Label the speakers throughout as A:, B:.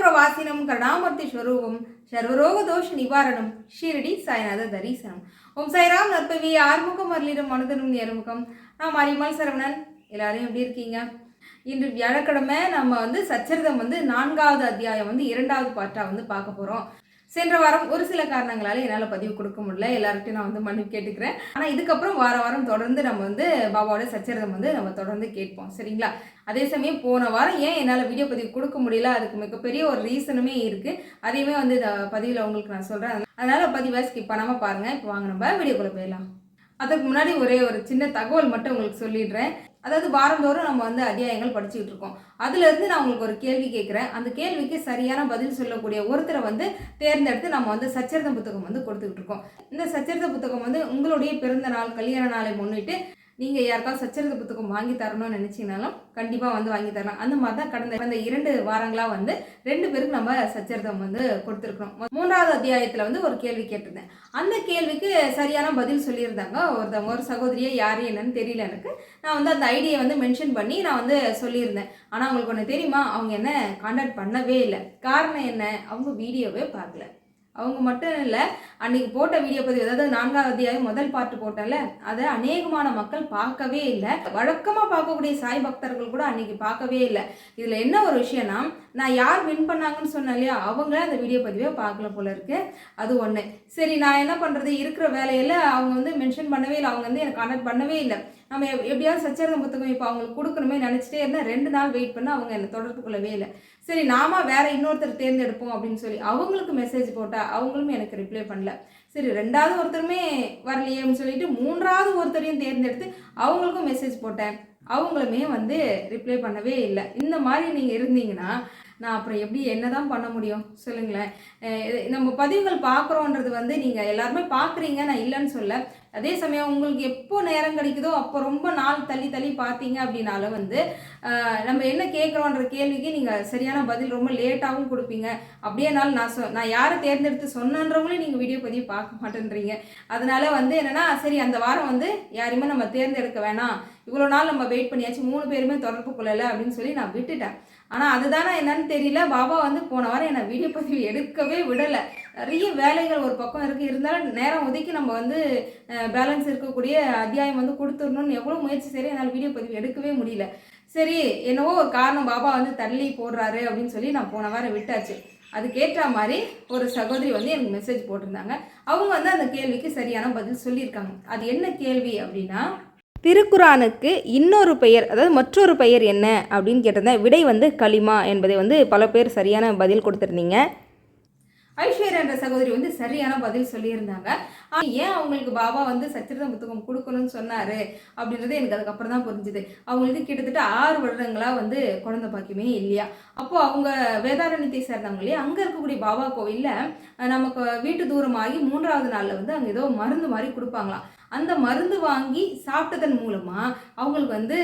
A: விஜயபுர வாசினம் கருணாமூர்த்தி ஸ்வரூபம் சர்வரோக தோஷ நிவாரணம் ஷீரடி சாய்நாத தரிசனம் ஓம் சாய்ராம் நற்பவி ஆறுமுகம் அருளிடம் மனதனும் நேர்முகம் நான் மரிமால் சரவணன் எல்லாரும் எப்படி இருக்கீங்க இன்று வியாழக்கிழமை நம்ம வந்து சச்சரிதம் வந்து நான்காவது அத்தியாயம் வந்து இரண்டாவது பாட்டாக வந்து பார்க்க போகிறோம் சென்ற வாரம் ஒரு சில காரணங்களால என்னால் பதிவு கொடுக்க முடியல. எல்லார்கிட்டையும் நான் வந்து மன்னிப்பு கேட்டுக்கிறேன். ஆனால் இதுக்கப்புறம் வார வாரம் தொடர்ந்து நம்ம வந்து பாபாவோட சச்சரிதம் வந்து நம்ம தொடர்ந்து கேட்போம். சரிங்களா? அதே சமயம் போன வாரம் ஏன் என்னால் வீடியோ பதிவு கொடுக்க முடியல? அதுக்கு மிகப்பெரிய ஒரு ரீசனுமே இருக்குது அதையுமே வந்து இந்த பதிவில் உங்களுக்கு நான் சொல்கிறேன் அதனால் பதிவை ஸ்கிப் பண்ணாமல் பாருங்கள் இப்போ வாங்க நம்ம வீடியோக்குள்ளே போயிடலாம். அதுக்கு முன்னாடி ஒரே ஒரு சின்ன தகவல் மட்டும் உங்களுக்கு சொல்லிடுறேன். அதாவது வாரந்தோறும் நம்ம வந்து அத்தியாயங்கள் படிச்சுக்கிட்டு இருக்கோம். அதுலேருந்து நான் உங்களுக்கு ஒரு கேள்வி கேட்குறேன் அந்த கேள்விக்கு சரியான பதில் சொல்லக்கூடிய ஒருத்தரை வந்து தேர்ந்தெடுத்து நம்ம வந்து சச்சரித புத்தகம் வந்து கொடுத்துக்கிட்டு இருக்கோம். இந்த சச்சரித புத்தகம் வந்து உங்களுடைய பிறந்த நாள் கல்யாண நாளை முன்னிட்டு நீங்கள் யாருக்காவது சச்சரித புத்தகம் வாங்கி தரணும்னு நினச்சிங்கனாலும் கண்டிப்பாக வந்து வாங்கி தரலாம். அந்த மாதிரி தான் கடந்த கடந்த இரண்டு வாரங்களாக வந்து ரெண்டு பேருக்கு நம்ம சச்சரிதம் வந்து கொடுத்துருக்குறோம். மூன்றாவது அத்தியாயத்தில் வந்து ஒரு கேள்வி கேட்டிருந்தேன். அந்த கேள்விக்கு சரியான பதில் சொல்லியிருந்தாங்க ஒருத்தவங்க. ஒரு சகோதரியை யார் என்னன்னு தெரியல எனக்கு. நான் வந்து அந்த ஐடியை வந்து மென்ஷன் பண்ணி நான் வந்து சொல்லியிருந்தேன். ஆனால் அவங்களுக்கு ஒன்று தெரியுமா? அவங்க என்ன கான்டாக்ட் பண்ணவே இல்லை. காரணம் என்ன? அவங்க வீடியோவே பார்க்கல. அவங்க மட்டும் இல்லை அன்னைக்கு போட்ட வீடியோ பதிவு அதாவது நான்காவது அத்தியாயம் முதல் பாட்டு போட்டல அதை அநேகமான மக்கள் பார்க்கவே இல்லை. வழக்கமாக பார்க்கக்கூடிய சாய் பக்தர்கள் கூட அன்னைக்கு பார்க்கவே இல்லை. இதில் என்ன ஒரு விஷயம்னா நான் யார் வின் பண்ணாங்கன்னு சொன்னேன் இல்லையா அவங்களே அந்த வீடியோ பதிவை பார்க்கல போல இருக்கு. அது ஒன்று சரி நான் என்ன பண்ணுறது இருக்கிற வேலையில் அவங்க வந்து மென்ஷன் பண்ணவே இல்லை அவங்க வந்து எனக்கு கனெக்ட் பண்ணவே இல்லை. நம்ம எப்படியாவது சச்சரித புத்தகம் இப்போ அவங்களுக்கு கொடுக்கணுமே நினச்சிட்டே இருந்தால் ரெண்டு நாள் வெயிட் பண்ண அவங்க என்னை தொடர்பு கொள்ளவே இல்லை சரி நாம வேற இன்னொருத்தர் தேர்ந்தெடுப்போம் அப்படின்னு சொல்லி அவங்களுக்கு மெசேஜ் போட்டால் அவங்களும் எனக்கு ரிப்ளை பண்ணல. சரி ரெண்டாவது ஒருத்தருமே வரலையேன்னு சொல்லிட்டு மூன்றாவது ஒருத்தரையும் தேர்ந்தெடுத்து அவங்களுக்கும் மெசேஜ் போட்டேன். அவங்களுமே வந்து ரிப்ளை பண்ணவே இல்லை. இந்த மாதிரி நீங்கள் இருந்தீங்கன்னா நான் அப்புறம் எப்படி என்ன தான் பண்ண முடியும்? சொல்லுங்களேன். இது நம்ம பதிவுகள் பார்க்குறோன்றது வந்து நீங்கள் எல்லாருமே பார்க்குறீங்க நான் இல்லைன்னு சொல்ல. அதே சமயம் உங்களுக்கு எப்போ நேரம் கிடைக்குதோ அப்போ ரொம்ப நாள் தள்ளி தள்ளி பார்த்தீங்க அப்படின்னாலும் வந்து நம்ம என்ன கேட்குறோன்ற கேள்விக்கு நீங்கள் சரியான பதில் ரொம்ப லேட்டாகவும் கொடுப்பீங்க. அப்படியேனாலும் நான் சொ நான் யாரை தேர்ந்தெடுத்து சொன்னன்றவங்களையும் நீங்கள் வீடியோ பதிவு பார்க்க மாட்டேன்றீங்க. அதனால வந்து என்னென்னா சரி அந்த வாரம் வந்து யாரையுமே நம்ம தேர்ந்தெடுக்க வேணாம். இவ்வளோ நாள் நம்ம வெயிட் பண்ணியாச்சு மூணு பேருமே தொடர்பு கொள்ளலை அப்படின்னு சொல்லி நான் விட்டுட்டேன். ஆனால் அதுதானே என்னன்னு தெரியல. பாபா வந்து போன வாரம் என்னை வீடியோ பதிவு எடுக்கவே விடலை. நிறைய வேலைகள் ஒரு பக்கம் இருக்குது இருந்தாலும் நேரம் ஒதுக்கி நம்ம வந்து பேலன்ஸ் இருக்கக்கூடிய அத்தியாயம் வந்து கொடுத்துடணும்னு எவ்வளோ முயற்சி சரி என்னால் வீடியோ பதிவு எடுக்கவே முடியல. சரி என்னவோ ஒரு காரணம் பாபா வந்து தள்ளி போடுறாரு அப்படின்னு சொல்லி நான் போன வாரம் விட்டாச்சு. அதுக்கேற்ற மாதிரி ஒரு சகோதரி வந்து எனக்கு மெசேஜ் போட்டிருந்தாங்க. அவங்க வந்து அந்த கேள்விக்கு சரியான பதில் சொல்லியிருக்காங்க. அது என்ன கேள்வி அப்படின்னா திருக்குரானுக்கு இன்னொரு பெயர் அதாவது மற்றொரு பெயர் என்ன அப்படின்னு கேட்டிருந்தேன் விடை வந்து களிமா என்பதை வந்து பல பேர் சரியான பதில் கொடுத்துருந்தீங்க. ஐஸ்வர்யா என்ற சகோதரி வந்து சரியான பதில் சொல்லியிருந்தாங்க. ஏன் அவங்களுக்கு பாபா வந்து சச்சரித புத்தகம் கொடுக்கணும்னு சொன்னாரு அப்படின்றது எனக்கு அதுக்கப்புறம் தான் புரிஞ்சுது. அவங்களுக்கு கிட்டத்தட்ட ஆறு வருடங்களா வந்து குழந்தை பாக்கியமே இல்லையா? அப்போ அவங்க வேதாரண்யத்தை சேர்ந்தவங்க இல்லையா? அங்கே இருக்கக்கூடிய பாபா கோவிலில் நமக்கு வீட்டு தூரமாகி மூன்றாவது நாளில் வந்து அங்கே ஏதோ மருந்து மாதிரி கொடுப்பாங்களாம். அந்த மருந்து வாங்கி சாப்பிட்டதன் மூலமாக அவங்களுக்கு வந்து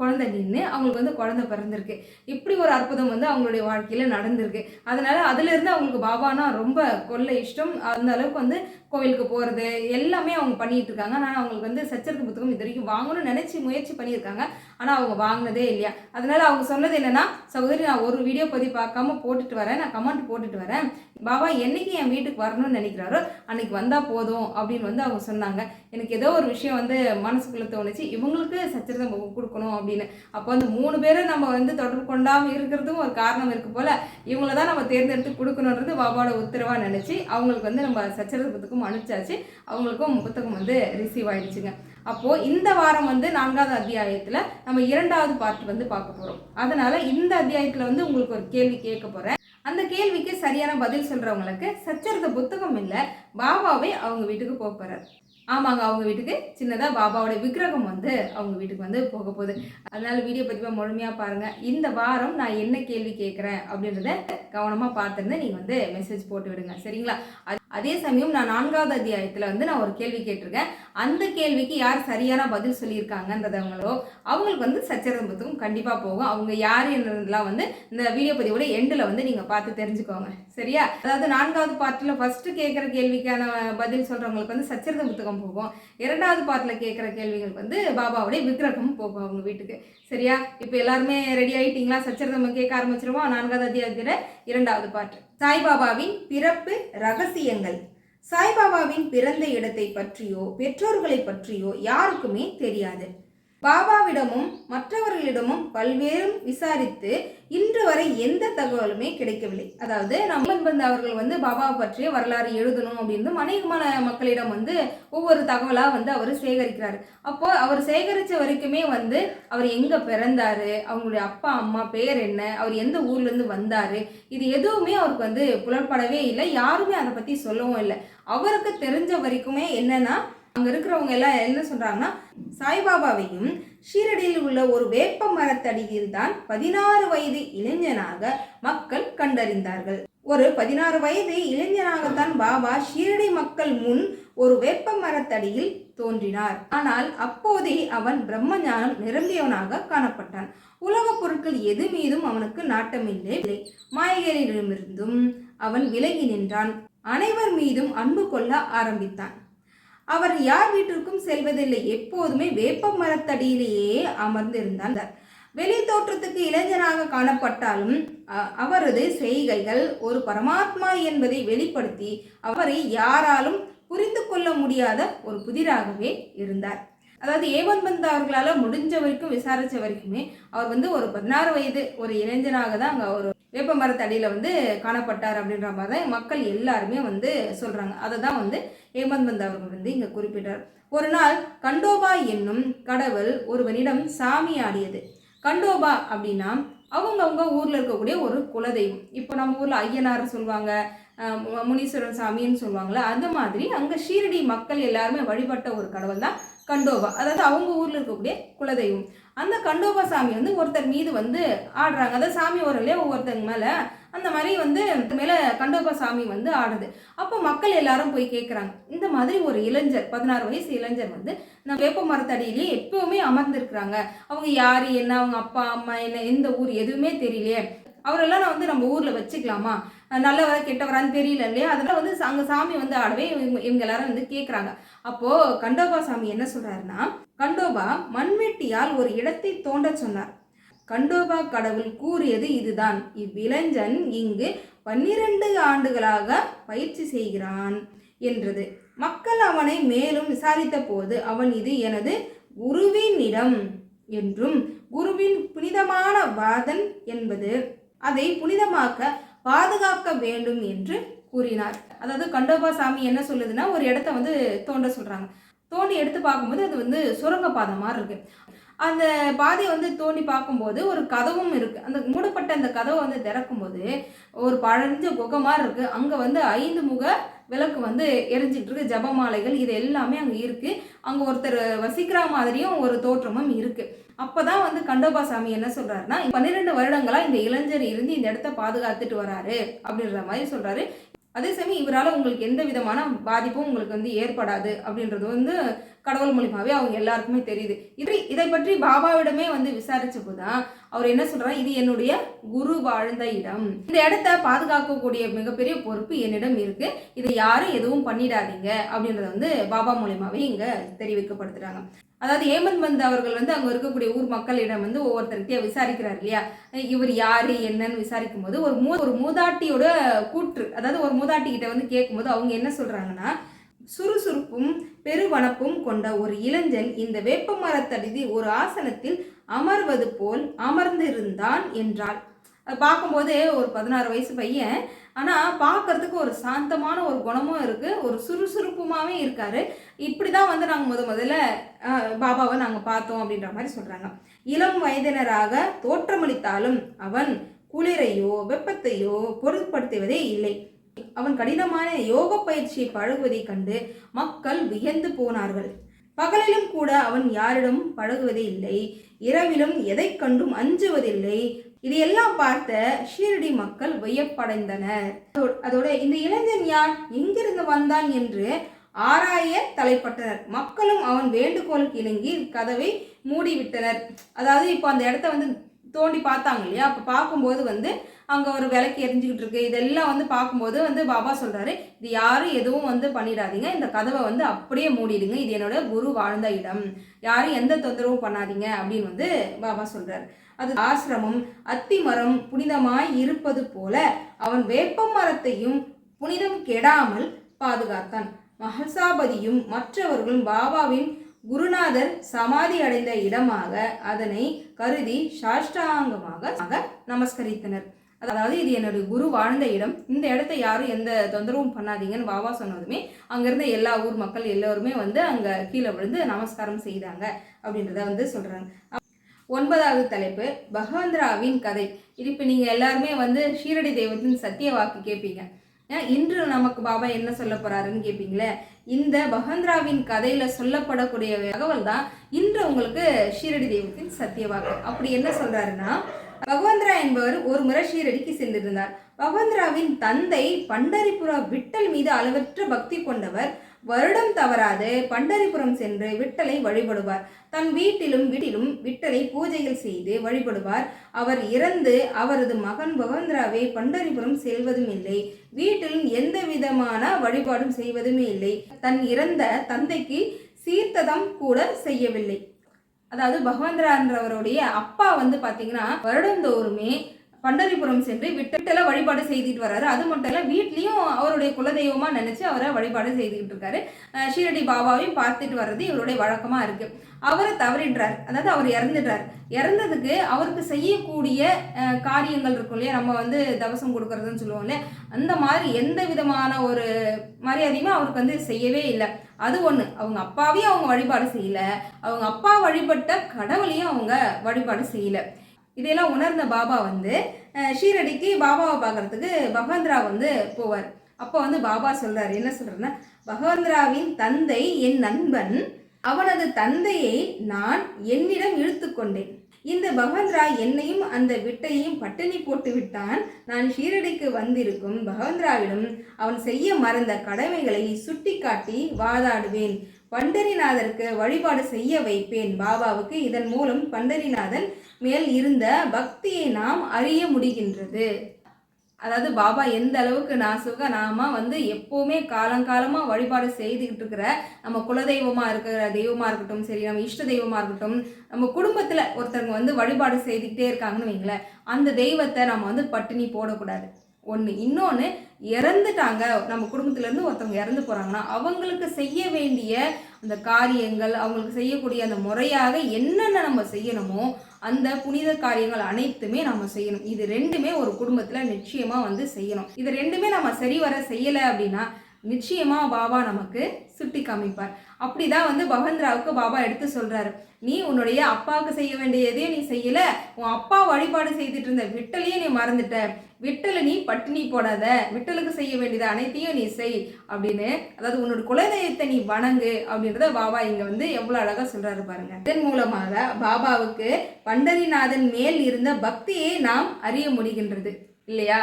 A: குழந்தை நின்று அவங்களுக்கு வந்து குழந்தை பிறந்திருக்கு. இப்படி ஒரு அற்புதம் வந்து அவங்களுடைய வாழ்க்கையில் நடந்திருக்கு. அதனால் அதுலேருந்து அவங்களுக்கு பாபானா ரொம்ப கொள்ள இஷ்டம். அந்த அளவுக்கு வந்து கோவிலுக்கு போகிறது எல்லாமே அவங்க பண்ணிட்டு இருக்காங்க. ஆனால் அவங்களுக்கு வந்து சச்சரித புத்தகம் இது வரைக்கும் வாங்கணும்னு நினச்சி முயற்சி பண்ணியிருக்காங்க. ஆனால் அவங்க வாங்கினதே இல்லையா? அதனால அவங்க சொன்னது என்னன்னா சகோதரி நான் ஒரு வீடியோ பதிவு பார்க்காம போட்டுட்டு வரேன். நான் கமெண்ட் போட்டுட்டு வரேன். பாபா என்னைக்கு என் வீட்டுக்கு வரணும்னு நினைக்கிறாரோ அன்னைக்கு வந்தால் போதும். அப்படின்னு வந்து அவங்க சொன்னாங்க. எனக்கு ஏதோ ஒரு விஷயம் வந்து மனசுக்குள்ளே தோணுச்சு. இவங்களுக்கு சச்சரிதம் கொடுக்கணும் அப்படின்னு. அப்போ அந்த மூணு பேரை நம்ம வந்து தொடர்பு கொண்டாமல் இருக்கிறதும் ஒரு காரணம் இருக்குது போல். இவங்கள தான் நம்ம தேர்ந்தெடுத்து கொடுக்கணுன்றது பாபாவோட உத்தரவாக நினச்சி அவங்களுக்கு வந்து நம்ம சச்சரித புத்தகம் அனுப்பிச்சாச்சு. அவங்களுக்கும் புத்தகம் வந்து ரிசீவ் ஆயிடுச்சுங்க. அப்போது இந்த வாரம் வந்து நான்காவது அத்தியாயத்தில் நம்ம இரண்டாவது பார்ட் வந்து பார்க்க போகிறோம் அதனால் இந்த அத்தியாயத்தில் வந்து உங்களுக்கு ஒரு கேள்வி கேட்க போகிறேன் அந்த கேள்விக்கு சரியான பதில் சொல்கிறவங்களுக்கு சச்சரித புத்தகம் இல்லை பாபாவே அவங்க வீட்டுக்கு போக போகிறார் ஆமாங்க அவங்க வீட்டுக்கு சின்னதாக பாபாவோட விக்கிரகம் வந்து அவங்க வீட்டுக்கு வந்து போக போகுது. அதனால வீடியோ பற்றி முழுமையாக பாருங்கள் இந்த வாரம் நான் என்ன கேள்வி கேட்குறேன் அப்படின்றத கவனமாக பார்த்துருந்து நீங்கள் வந்து மெசேஜ் போட்டு விடுங்க. சரிங்களா? அதே சமயம் நான் நான்காவது அத்தியாயத்தில் வந்து நான் ஒரு கேள்வி கேட்டிருக்கேன். அந்த கேள்விக்கு யார் சரியான பதில் சொல்லியிருக்காங்கன்றதவங்களோ அவங்களுக்கு வந்து சச்சரவு புத்தகம் கண்டிப்பாக போகும். அவங்க யார் என்னதுலாம் வந்து இந்த வீடியோ பதிவோட எண்டில் வந்து நீங்கள் பார்த்து தெரிஞ்சுக்கோங்க. சரியா? அதாவது நான்காவது பாட்டில் ஃபஸ்ட்டு கேட்குற கேள்விக்கான பதில் சொல்கிறவங்களுக்கு வந்து சச்சரத புத்தகம் போகும். இரண்டாவது பாட்டில் கேட்குற கேள்விகளுக்கு வந்து பாபாவுடைய விக்கிரகம் போகும் அவங்க வீட்டுக்கு. சரியா? இப்போ எல்லாருமே ரெடி ஆகிட்டீங்களா சச்சரதம் கேட்க ஆரம்பிச்சிருவோம். நான்காவது அத்தியாயத்தில் இரண்டாவது பாட்டு சாய்பாபாவின் பிறப்பு ரகசியங்கள். சாய்பாபாவின் பிறந்த இடத்தை பற்றியோ பெற்றோர்களை பற்றியோ யாருக்குமே தெரியாது. பாபாவிடமும் மற்றவர்களிடமும் பல்வேறு விசாரித்து இன்று வரை எந்த தகவலுமே கிடைக்கவில்லை. அதாவது நம்ம வந்து அவர்கள் வந்து பாபாவை பற்றிய வரலாறு எழுதணும் அப்படின்னு அநேகமான மக்களிடம் வந்து ஒவ்வொரு தகவலாக வந்து அவர் சேகரிக்கிறாரு. அப்போ அவர் சேகரித்த வரைக்குமே வந்து அவர் எங்கே பிறந்தாரு அவங்களுடைய அப்பா அம்மா பேர் என்ன அவர் எந்த ஊர்லேருந்து வந்தார் இது எதுவுமே அவருக்கு வந்து புலப்படவே இல்லை. யாருமே அதை பற்றி சொல்லவும் இல்லை. அவருக்கு தெரிஞ்ச வரைக்குமே என்னென்னா அங்க இருக்கிறவங்க எல்லாம் என்ன சொல்றாங்கன்னா சாய்பாபாவையும் ஷீரடியில் உள்ள ஒரு வேப்ப மரத்தடியில் தான் பதினாறு வயது இளைஞனாக மக்கள் கண்டறிந்தார்கள். ஒரு பதினாறு வயது இளைஞனாகத்தான் பாபா ஷீரடி மக்கள் முன் ஒரு வேப்ப மரத்தடியில் தோன்றினார். ஆனால் அப்போதே அவன் பிரம்ம ஞானம் நிரம்பியவனாக காணப்பட்டான். உலகப் பொருட்கள் எது மீதும் அவனுக்கு நாட்டமில்லை. மாயகரிடமிருந்தும் அவன் விலகி நின்றான். அனைவர் மீதும் அன்பு கொள்ள ஆரம்பித்தான். அவர் யார் வீட்டிற்கும் செல்வதில்லை. எப்போதுமே வேப்ப மரத்தடியிலேயே அமர்ந்திருந்தார் வெளி தோற்றத்துக்கு இளைஞனாக காணப்பட்டாலும் அவரது செய்கைகள் ஒரு பரமாத்மா என்பதை வெளிப்படுத்தி அவரை யாராலும் புரிந்து கொள்ள முடியாத ஒரு புதிராகவே இருந்தார். அதாவது ஏவன் பந்த் அவர்களால் முடிஞ்ச வரைக்கும் விசாரித்த வரைக்குமே அவர் வந்து ஒரு பதினாறு வயது ஒரு இளைஞனாக தான் அங்கே ஒரு வேப்ப மரத்தடியில் வந்து காணப்பட்டார் அப்படின்ற மாதிரி தான் மக்கள் எல்லாருமே வந்து சொல்கிறாங்க அதை தான் வந்து ஹேமந்த் பந்த் அவர்கள் வந்து இங்கே குறிப்பிட்டார். ஒரு நாள் கண்டோபா என்னும் கடவுள் ஒருவனிடம் சாமி ஆடியது. கண்டோபா அப்படின்னா அவங்கவுங்க ஊரில் இருக்கக்கூடிய ஒரு குலதெய்வம். இப்போ நம்ம ஊரில் ஐயனார் சொல்லுவாங்க முனீஸ்வரன் சாமின்னு சொல்லுவாங்கள்ல அந்த மாதிரி அங்கே ஷீரடி மக்கள் எல்லாருமே வழிபட்ட ஒரு கடவுள் தான் கண்டோபா. அதாவது அவங்க ஊரில் இருக்கக்கூடிய குலதெய்வம். அந்த கண்டோபா சாமி வந்து ஒருத்தர் மீது வந்து ஆடுறாங்க. அதாவது சாமி வரும் இல்லையா ஒவ்வொருத்தங்க மேலே அந்த மாதிரி வந்து மேலே கண்டோப சாமி வந்து ஆடுது. அப்போ மக்கள் எல்லாரும் போய் கேட்குறாங்க இந்த மாதிரி ஒரு இளைஞர் பதினாறு வயசு இளைஞர் வந்து நம்ம வேப்ப மரத்தடியிலேயே எப்பவுமே அமர்ந்திருக்கிறாங்க. அவங்க யார் என்ன அவங்க அப்பா அம்மா என்ன எந்த ஊர் எதுவுமே தெரியலையே. அவரெல்லாம் நான் வந்து நம்ம ஊரில் வச்சுக்கலாமா? நல்லவரா கெட்டவரான்னு தெரியல இல்லையா? அதெல்லாம் வந்து அங்கே சாமி வந்து ஆடவே இவங்க இவங்க எல்லாரும் வந்து கேட்குறாங்க அப்போது கண்டோபா சாமி என்ன சொல்கிறாருன்னா கண்டோபா மண்வெட்டியால் ஒரு இடத்தை தோண்டச் சொன்னார். கண்டோபா கடவுள் கூறியது இதுதான். இவ்விளைஞன் இங்கு பன்னிரண்டு ஆண்டுகளாக பயிற்சி செய்கிறான் என்றது. மக்கள் அவனை மேலும் விசாரித்த போது அவன் இது எனது குருவின் இடம் என்றும் குருவின் புனிதமான வாதன் என்பது அதை புனிதமாக்க பாதுகாக்க வேண்டும் என்று கூறினார். அதாவது கண்டோபா சாமி என்ன சொல்லுதுன்னா ஒரு இடத்த வந்து தோண்ட சொல்றாங்க. தோண்டி எடுத்து பார்க்கும்போது அது வந்து சுரங்க பாதை மாதிரி இருக்கு. அந்த பாதையை வந்து தோண்டி பார்க்கும்போது ஒரு கதவும் இருக்கு. அந்த மூடப்பட்ட அந்த கதவை வந்து திறக்கும்போது ஒரு பழஞ்ச குகை மாதிரி இருக்கு. அங்க வந்து ஐந்து முக விளக்கு வந்து எரிஞ்சிட்டு இருக்கு. ஜபமாலைகள் இது எல்லாமே அங்கே இருக்கு. அங்கே ஒருத்தர் வசிக்கிற மாதிரியும் ஒரு தோற்றமும் இருக்கு. அப்பதான் வந்து கண்டோபா சாமி என்ன சொல்றாருன்னா பன்னிரெண்டு வருடங்களா இந்த இளைஞர் இருந்து இந்த இடத்த பாதுகாத்துட்டு வராரு அப்படின்ற மாதிரி சொல்றாரு. அதே சமயம் இவரால் உங்களுக்கு எந்த விதமான பாதிப்பும் உங்களுக்கு வந்து ஏற்படாது அப்படின்றது வந்து கடவுள் மூலியமாவே அவங்க எல்லாருக்குமே தெரியுது. இது இதை பற்றி பாபாவிடமே வந்து விசாரிச்ச போதுதான் அவர் என்ன சொல்றாரு? இது என்னுடைய குரு வாழ்ந்த இடம். இந்த இடத்த பாதுகாக்கக்கூடிய மிகப்பெரிய பொறுப்பு என்னிடம் இருக்கு. இதை யாரும் எதுவும் பண்ணிடாதீங்க அப்படின்றத வந்து பாபா மூலியமாவே இங்க தெரிவிக்கப்படுத்துறாங்க. அதாவது ஏமன் பந்த் அவர்கள் வந்து அங்கே இருக்கக்கூடிய ஊர் மக்களிடம் வந்து ஒவ்வொருத்தருக்கிட்டே விசாரிக்கிறார் இல்லையா? இவர் யாரு என்னன்னு விசாரிக்கும் போது ஒரு மூ ஒரு மூதாட்டியோட கூற்று அதாவது ஒரு மூதாட்டி கிட்ட வந்து கேட்கும்போது அவங்க என்ன சொல்றாங்கன்னா சுறுசுறுப்பும் பெருவனப்பும் கொண்ட ஒரு இளைஞன் இந்த வேப்ப மரத்தடிதி ஒரு ஆசனத்தில் அமர்வது போல் அமர்ந்திருந்தான் என்றாள். அது பார்க்கும்போது ஒரு பதினாறு வயசு பையன். ஆனால் பார்க்கறதுக்கு ஒரு சாந்தமான ஒரு குணமும் இருக்குது ஒரு சுறுசுறுப்புமாகவே இருக்காரு. இப்படி தான் வந்து நாங்கள் முத முதல்ல பாபாவை நாங்கள் பார்த்தோம் அப்படின்ற மாதிரி சொல்கிறாங்க இளம் வயதினராக தோற்றமளித்தாலும் அவன் குளிரையோ வெப்பத்தையோ பொருட்படுத்துவதே இல்லை. அவன் கடினமான யோக பயிற்சியை பழகுவதைக் கண்டு மக்கள் வியந்து போனார்கள். பகலிலும் கூட அவன் யாரிடமும் பழகுவதே இல்லை. இரவிலும் எதைக் கண்டும் அஞ்சுவதில்லை. இதையெல்லாம் பார்த்த ஷீரடி மக்கள் வியப்படைந்தனர். அதோ- அதோட இந்த இளைஞன் யார்? எங்கிருந்து வந்தான் என்று ஆராய தலைப்பட்டனர். மக்களும் அவன் வேண்டுகோளுக்கு இணங்கி கதவை மூடிவிட்டனர். அதாவது இப்போ அந்த இடத்த வந்து தோண்டி பார்த்தாங்க இல்லையா? அப்போ பார்க்கும்போது வந்து அங்கே ஒரு விலைக்கு எரிஞ்சுக்கிட்டு இருக்கு. இதெல்லாம் வந்து பார்க்கும்போது வந்து பாபா சொல்கிறாரு இது யாரும் எதுவும் வந்து பண்ணிடாதீங்க. இந்த கதவை வந்து அப்படியே மூடிடுங்க. இது என்னோட குரு வாழ்ந்த இடம். யாரும் எந்த தொந்தரவும் பண்ணாதீங்க அப்படின்னு வந்து பாபா சொல்கிறார் அது ஆசிரமம் அத்தி மரம் புனிதமாய் இருப்பது போல அவன் வேப்ப மரத்தையும் புனிதம் கெடாமல் பாதுகாத்தான். மஹசாபதியும் மற்றவர்களும் பாபாவின் குருநாதர் சமாதி அடைந்த இடமாக அதனை கருதி சாஷ்டாங்கமாக நமஸ்கரித்தனர். அதாவது இது என்னுடைய குரு வாழ்ந்த இடம். இந்த இடத்த யாரும் எந்த தொந்தரவும் பண்ணாதீங்கன்னு பாபா சொன்னதுமே அங்கிருந்த எல்லா ஊர் மக்கள் எல்லோருமே வந்து அங்கே கீழே விழுந்து நமஸ்காரம் செய்தாங்க அப்படின்றத வந்து சொல்கிறாங்க ஒன்பதாவது தலைப்பு பகவந்திராவின் கதை. இது இப்போ நீங்கள் எல்லாருமே வந்து ஷீரடி தெய்வத்தின் சத்திய வாக்கு கேட்பீங்க ஏன்? இன்று நமக்கு பாபா என்ன சொல்ல போறாருன்னு கேட்பீங்களே இந்த பகந்திராவின் கதையில சொல்லப்படக்கூடிய தகவல் தான் இன்று உங்களுக்கு ஷீரடி தெய்வத்தின் சத்திய வாக்கு. அப்படி என்ன சொல்றாருன்னா பகவந்தரா என்பவர் ஒரு முறை ஷீரடிக்கு சென்றிருந்தார். பகவந்திராவின் தந்தை பண்டரிபுர விட்டல் மீது அளவற்ற பக்தி கொண்டவர். வருடம் தவறாது பண்டரிபுரம் சென்று விட்டலை வழிபடுவார். தன் வீட்டிலும் வீட்டிலும் விட்டலை பூஜைகள் செய்து வழிபடுவார். அவர் இறந்து அவரது மகன் பகவந்தராவை பண்டரிபுரம் செல்வதும் இல்லை. வீட்டில் எந்த விதமான வழிபாடும் செய்வதுமே இல்லை. தன் இறந்த தந்தைக்கு சீர்த்ததம் கூட செய்யவில்லை. அதாவது பகவந்தரான்றவருடைய அப்பா வந்து பார்த்தீங்கன்னா வருடந்தோறுமே பண்டரிபுரம் சென்று விட்டல வழிபாடு செய்துட்டு வராரு அது மட்டும் இல்லை வீட்லேயும் அவருடைய குலதெய்வமாக நினச்சி அவரை வழிபாடு செய்துக்கிட்டு இருக்காரு. ஷீரடி பாபாவையும் பார்த்துட்டு வர்றது இவருடைய வழக்கமாக இருக்கு. அவரை தவறிடுறார். அதாவது அவர் இறந்துடுறார். இறந்ததுக்கு அவருக்கு செய்யக்கூடிய காரியங்கள் இருக்கும் இல்லையா? நம்ம வந்து தவசம் கொடுக்கறதுன்னு சொல்லுவோம் இல்லையா? அந்த மாதிரி எந்த விதமான ஒரு மரியாதையுமே அவருக்கு வந்து செய்யவே இல்லை. அது ஒன்று அவங்க அப்பாவையும் அவங்க வழிபாடு செய்யல. அவங்க அப்பா வழிபட்ட கடவுளையும் அவங்க வழிபாடு செய்யல. இதையெல்லாம் உணர்ந்த பாபா வந்து ஷீரடிக்கு பாபாவை பார்க்கறதுக்கு பகவந்திரா வந்து போவார். அப்போ வந்து பாபா சொல்கிறார் என்ன சொல்கிறேன்னா பகவந்திராவின் தந்தை என் நண்பன் அவனது தந்தையை நான் என்னிடம் இழுத்து கொண்டேன் இந்த பகவந்திரா என்னையும் அந்த விட்டையும் பட்டினி போட்டு விட்டான். நான் ஷீரடிக்கு வந்திருக்கும் பகவந்திராவிடம் அவன் செய்ய மறந்த கடமைகளை சுட்டிக்காட்டி வாதாடுவேன். பண்டரிநாதருக்கு வழிபாடு செய்ய வைப்பேன் பாபாவுக்கு. இதன் மூலம் பண்டரிநாதன் மேல் இருந்த பக்தியை நாம் அறிய முடிகின்றது. அதாவது பாபா எந்த அளவுக்கு நாசுக நாம வந்து எப்போவுமே காலங்காலமா வழிபாடு செய்துக்கிட்டு இருக்கிற நம்ம குலதெய்வமா இருக்கிற தெய்வமா இருக்கட்டும் சரி நம்ம இஷ்ட தெய்வமா இருக்கட்டும் நம்ம குடும்பத்துல ஒருத்தவங்க வந்து வழிபாடு செய்துக்கிட்டே இருக்காங்கன்னு வைங்களேன் அந்த தெய்வத்தை நம்ம வந்து பட்டினி போடக்கூடாது. ஒன்று இன்னொன்று இறந்துட்டாங்க. நம்ம குடும்பத்துலேருந்து ஒருத்தவங்க இறந்து போகிறாங்கன்னா அவங்களுக்கு செய்ய வேண்டிய அந்த காரியங்கள் அவங்களுக்கு செய்யக்கூடிய அந்த முறையாக என்னென்ன நம்ம செய்யணுமோ அந்த புனித காரியங்கள் அனைத்துமே நம்ம செய்யணும். இது ரெண்டுமே ஒரு குடும்பத்தில் நிச்சயமாக வந்து செய்யணும். இது ரெண்டுமே நம்ம சரிவர செய்யலை அப்படின்னா நிச்சயமாக பாபா நமக்கு சுட்டி காமிப்பார் அப்படி தான் வந்து பகந்த்ராவுக்கு பாபா எடுத்து சொல்கிறாரு நீ உன்னுடைய அப்பாவுக்கு செய்ய வேண்டியதையும் நீ செய்யல. உன் அப்பா வழிபாடு செய்துட்டு இருந்த விட்டலையே நீ மறந்துட்ட. விட்டலை நீ பட்டினி போடாத. விட்டலுக்கு செய்ய வேண்டியது அனைத்தையும் நீ செய் அப்படின்னு அதாவது உன்னோட குலதெய்வத்தை நீ வணங்கு அப்படின்றத பாபா இங்க வந்து எவ்வளவு அழகா சொல்றாரு பாருங்க. இதன் மூலமாக பாபாவுக்கு பண்டரிநாதன் மேல் இருந்த பக்தியை நாம் அறிய முடிகின்றது. இல்லையா?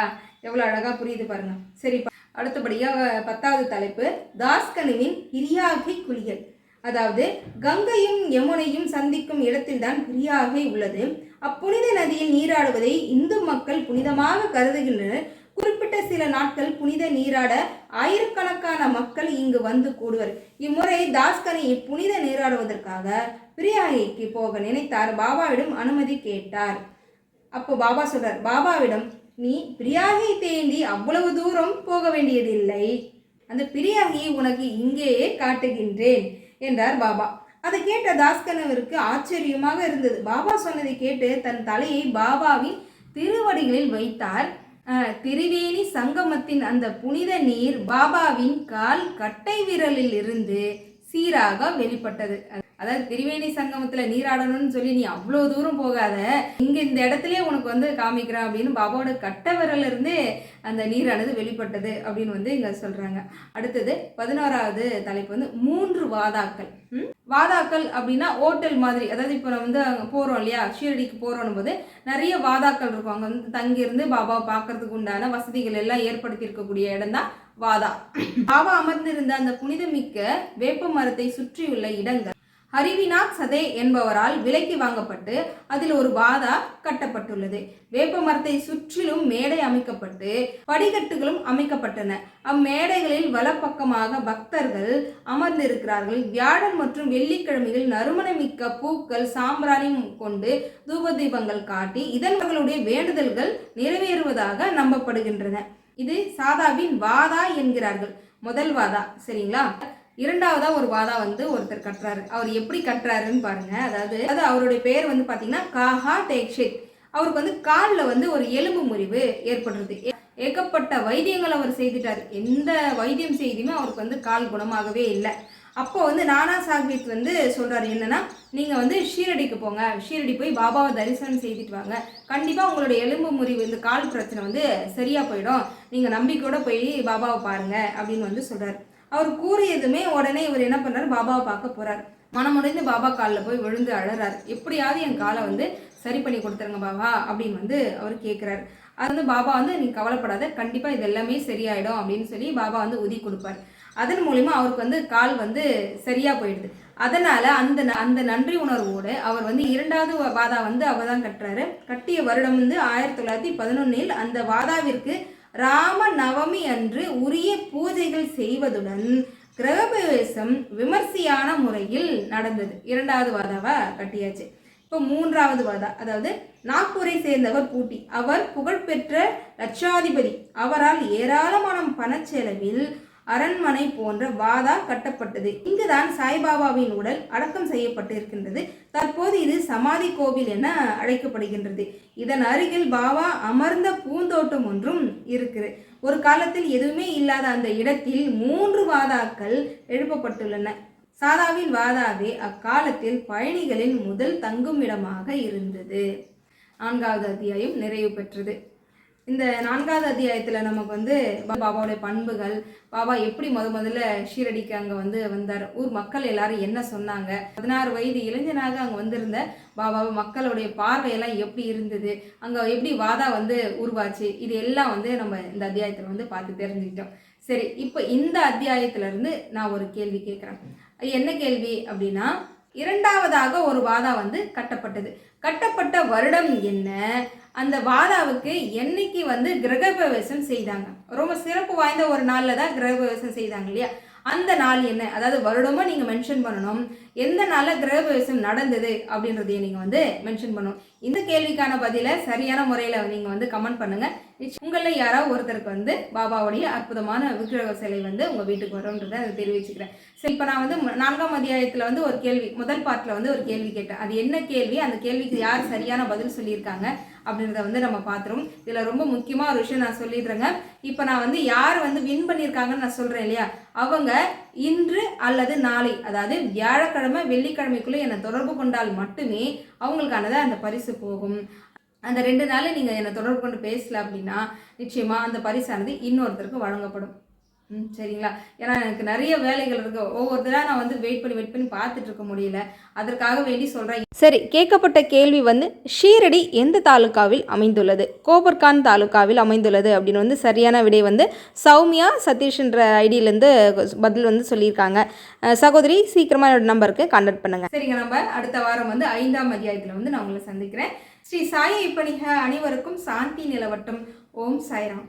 A: எவ்வளவு அழகா புரியுது பாருங்க. சரி அடுத்தபடியாக பத்தாவது தலைப்பு தாஸ்கனுவின் பிரியாகை குளியல். அதாவது கங்கையும் யமுனையும் சந்திக்கும் இடத்தில்தான் பிரியாகை உள்ளது. அப்புனித நதியில் நீராடுவதை இந்து மக்கள் புனிதமாக கருதுகின்றனர். குறிப்பிட்ட சில நாட்கள் புனித நீராட ஆயிரக்கணக்கான மக்கள் இங்கு வந்து கூடுவர். இம்முறை தாஸ்கனி புனித நீராடுவதற்காக பிரியாகைக்கு போக நினைத்தார். பாபாவிடம் அனுமதி கேட்டார். அப்போ பாபா சொல்றார் பாபாவிடம் நீ பிரியாகை தேண்டி அவ்வளவு தூரம் போக வேண்டியதில்லை. அந்த பிரியாகியை உனக்கு இங்கேயே காட்டுகின்றேன் என்றார் பாபா. அதை கேட்ட தாஸ்கனவருக்கு ஆச்சரியமாக இருந்தது. பாபா சொன்னதை கேட்டு தன் தலையை பாபாவின் திருவடிகளில் வைத்தார். திருவேணி திரிவேணி சங்கமத்தின் அந்த புனித நீர் பாபாவின் கால் கட்டை விரலில் இருந்து சீராக வெளிப்பட்டது. அதாவது திரிவேணி சங்கமத்தில் நீராடணும்னு சொல்லி நீ அவ்வளோ தூரம் போகாத. இங்கே இந்த இடத்துலயே உனக்கு வந்து காமிக்கிறேன் அப்படின்னு பாபாவோட கட்ட இருந்தே அந்த நீரானது வெளிப்பட்டது அப்படின்னு வந்து இங்கே சொல்கிறாங்க அடுத்தது பதினோராவது தலைப்பு வந்து மூன்று வாதாக்கள். வாதாக்கள் அப்படின்னா ஹோட்டல் மாதிரி. அதாவது இப்போ நம்ம வந்து அங்கே போகிறோம் இல்லையா? ஷீரடிக்கு போகிறோம் போது நிறைய வாதாக்கள் இருக்கும். அங்கே வந்து தங்கியிருந்து பாபாவை பார்க்கறதுக்கு உண்டான வசதிகள் எல்லாம் ஏற்படுத்தி இருக்கக்கூடிய இடம் தான் வாதா. பாபா அமர்ந்திருந்த அந்த புனிதமிக்க வேப்ப மரத்தை சுற்றியுள்ள இடங்கள். ஹரிவிநாத் சதே என்பவரால் விலைக்கு வாங்கப்பட்டு அதில் ஒரு வாதா கட்டப்பட்டுள்ளது. வேப்ப மரத்தை சுற்றிலும் மேடை அமைக்கப்பட்டு படிக்கட்டுகளும் அமைக்கப்பட்டன. அம்மேடைகளில் வலப்பக்கமாக பக்தர்கள் அமர்ந்திருக்கிறார்கள். வியாழன் மற்றும் வெள்ளிக்கிழமையில் நறுமணமிக்க பூக்கள் சாம்பிராணி கொண்டு தூபதீபங்கள் காட்டி இதன் அவர்களுடைய வேண்டுதல்கள் நிறைவேறுவதாக நம்பப்படுகின்றன. இது சாதாவின் வாதா என்கிறார்கள். முதல் வாதா. சரிங்களா? இரண்டாவதாக ஒரு வாதா வந்து ஒருத்தர் கட்டுறாரு. அவர் எப்படி கட்டுறாருன்னு பாருங்க. அதாவது அதாவது அவருடைய பேர் வந்து பார்த்தீங்கன்னா காஹா தேக்ஷித் அவருக்கு வந்து காலில் வந்து ஒரு எலும்பு முறிவு ஏற்படுறது. ஏ- ஏகப்பட்ட வைத்தியங்கள் அவர் செய்துட்டார். எந்த வைத்தியம் செய்தியுமே அவருக்கு வந்து கால் குணமாகவே இல்லை. அப்போ வந்து நானா சாஹிப் வந்து சொல்கிறார் என்னன்னா நீங்கள் வந்து ஷீரடிக்கு போங்க. ஷீரடி போய் பாபாவை தரிசனம் செய்துட்டு வாங்க. கண்டிப்பாக உங்களுடைய எலும்பு முறிவு இந்த கால் பிரச்சனை வந்து சரியாக போயிடும். நீங்கள் நம்பிக்கையோட போய் பாபாவை பாருங்கள் அப்படின்னு வந்து சொல்கிறார் அவர் கூறியதுமே உடனே இவர் என்ன பண்றாரு? பாபாவை பார்க்க போகிறார் மனமுடைந்து பாபா காலில் போய் விழுந்து அழறாரு. எப்படியாவது என் காலை வந்து சரி பண்ணி கொடுத்துருங்க பாபா அப்படின்னு வந்து அவர் கேட்குறாரு அது வந்து பாபா வந்து நீ கவலைப்படாத கண்டிப்பாக இது எல்லாமே சரியாயிடும் அப்படின்னு சொல்லி பாபா வந்து உதி கொடுப்பார். அதன் மூலிமா அவருக்கு வந்து கால் வந்து சரியாக போயிடுது. அதனால் அந்த ந- அந்த நன்றி உணர்வோடு அவர் வந்து இரண்டாவது வாதா வந்து அவர் தான் கட்டுறாரு. கட்டிய வருடம் வந்து ஆயிரத்தி தொள்ளாயிரத்தி பதினொன்னில் அந்த வாதாவிற்கு ராம நவமி அன்று உரிய பூஜைகள் செய்வதுடன் கிரகபிரவேசம் விமர்சையான முறையில் நடந்தது. இரண்டாவது வாதாவா? கட்டியாச்சு. இப்போ மூன்றாவது வாதா அதாவது நாக்பூரை சேர்ந்தவர் பூட்டி அவர் புகழ்பெற்ற லட்சாதிபதி. அவரால் ஏராளமான பணச்செலவில் அரண்மனை போன்ற வாதா கட்டப்பட்டது. இங்குதான் சாய்பாபாவின் உடல் அடக்கம் செய்யப்பட்டிருக்கின்றது. தற்போது இது சமாதி கோவில் என அழைக்கப்படுகின்றது. இதன் அருகில் பாபா அமர்ந்த பூந்தோட்டம் ஒன்றும் இருக்குது ஒரு காலத்தில் எதுவுமே இல்லாத அந்த இடத்தில் மூன்று வாதாக்கள் எழுப்பப்பட்டுள்ளன. சாதாவின் வாதாவே அக்காலத்தில் பயணிகளின் முதல் தங்கும் இடமாக இருந்தது. நான்காவது அத்தியாயம் நிறைவு பெற்றது. இந்த நான்காவது அத்தியாயத்தில் நமக்கு வந்து பாபாவுடைய பண்புகள் பாபா எப்படி முத முதல்ல ஷீரடிக்கு அங்கே வந்து வந்தார் ஊர் மக்கள் எல்லாரும் என்ன சொன்னாங்க பதினாறு வயது இளைஞனாக அங்கே வந்திருந்த பாபா மக்களுடைய பார்வையெல்லாம் எப்படி இருந்தது அங்கே எப்படி வாதா வந்து உருவாச்சு இது எல்லாம் வந்து நம்ம இந்த அத்தியாயத்தில் வந்து பார்த்து தெரிஞ்சுக்கிட்டோம். சரி இப்போ இந்த அத்தியாயத்திலருந்து நான் ஒரு கேள்வி கேட்குறேன் என்ன கேள்வி அப்படின்னா இரண்டாவதாக ஒரு வாதா வந்து கட்டப்பட்டது. கட்டப்பட்ட வருடம் என்ன? அந்த வாதாவுக்கு என்னைக்கு வந்து கிரகப்பிரவேசம் செய்தாங்க. ரொம்ப சிறப்பு வாய்ந்த ஒரு நாளில் தான் கிரகப்பிரவேசம் செய்தாங்க இல்லையா? அந்த நாள் என்ன? அதாவது வருடமும் நீங்கள் மென்ஷன் பண்ணணும். எந்த நாளில் கிரகப்பிரவேசம் நடந்தது அப்படின்றதையும் நீங்கள் வந்து மென்ஷன் பண்ணணும். இந்த கேள்விக்கான பதிலை சரியான முறையில் நீங்கள் வந்து கமெண்ட் பண்ணுங்கள் உங்களில் யாராவது ஒருத்தருக்கு வந்து பாபாவுடைய அற்புதமான விக்கிரக சிலை வந்து உங்கள் வீட்டுக்கு வரும்ன்றதை அதை தெரிவிச்சுக்கிறேன். சரி இப்போ நான் வந்து நான்காம் அத்தியாயத்தில் வந்து ஒரு கேள்வி முதல் பாட்டில் வந்து ஒரு கேள்வி கேட்டேன். அது என்ன கேள்வி? அந்த கேள்விக்கு யார் சரியான பதில் சொல்லியிருக்காங்க? அப்படின்றத வந்து நம்ம பார்த்துருவோம் இதில் ரொம்ப முக்கியமாக ஒரு விஷயம் நான் சொல்லிடுறேங்க. இப்போ நான் வந்து யார் வந்து வின் பண்ணியிருக்காங்கன்னு நான் சொல்கிறேன் இல்லையா? அவங்க இன்று அல்லது நாளை அதாவது வியாழக்கிழமை வெள்ளிக்கிழமைக்குள்ளே என்னை தொடர்பு கொண்டால் மட்டுமே அவங்களுக்கானது அந்த பரிசு போகும். அந்த ரெண்டு நாளில் நீங்கள் என்னை தொடர்பு கொண்டு பேசல அப்படின்னா நிச்சயமாக அந்த பரிசானது இன்னொருத்தருக்கு வழங்கப்படும். ம் சரிங்களா? ஏன்னா எனக்கு நிறைய வேலைகள் இருக்கு. ஒவ்வொருத்தராக நான் வந்து வெயிட் பண்ணி வெயிட் பண்ணி பார்த்துட்டு இருக்க முடியல. அதற்காக வேண்டி சொல்கிறேன்
B: சரி கேட்கப்பட்ட கேள்வி வந்து ஷீரடி எந்த தாலுக்காவில் அமைந்துள்ளது? கோபர்கான் தாலுக்காவில் அமைந்துள்ளது அப்படின்னு வந்து சரியான விடை வந்து சௌமியா சதீஷ்ன்ற ஐடியிலேருந்து பதில் வந்து சொல்லியிருக்காங்க. சகோதரி சீக்கிரமாக என்னோட நம்பருக்கு கான்டாக்ட் பண்ணுங்கள்
A: சரிங்க நம்ம அடுத்த வாரம் வந்து ஐந்தாம் அத்தியாயத்தில் வந்து நான் உங்களை சந்திக்கிறேன். ஸ்ரீ சாயை பணிக அனைவருக்கும் சாந்தி நிலவட்டும். ஓம் சாய்ராம்.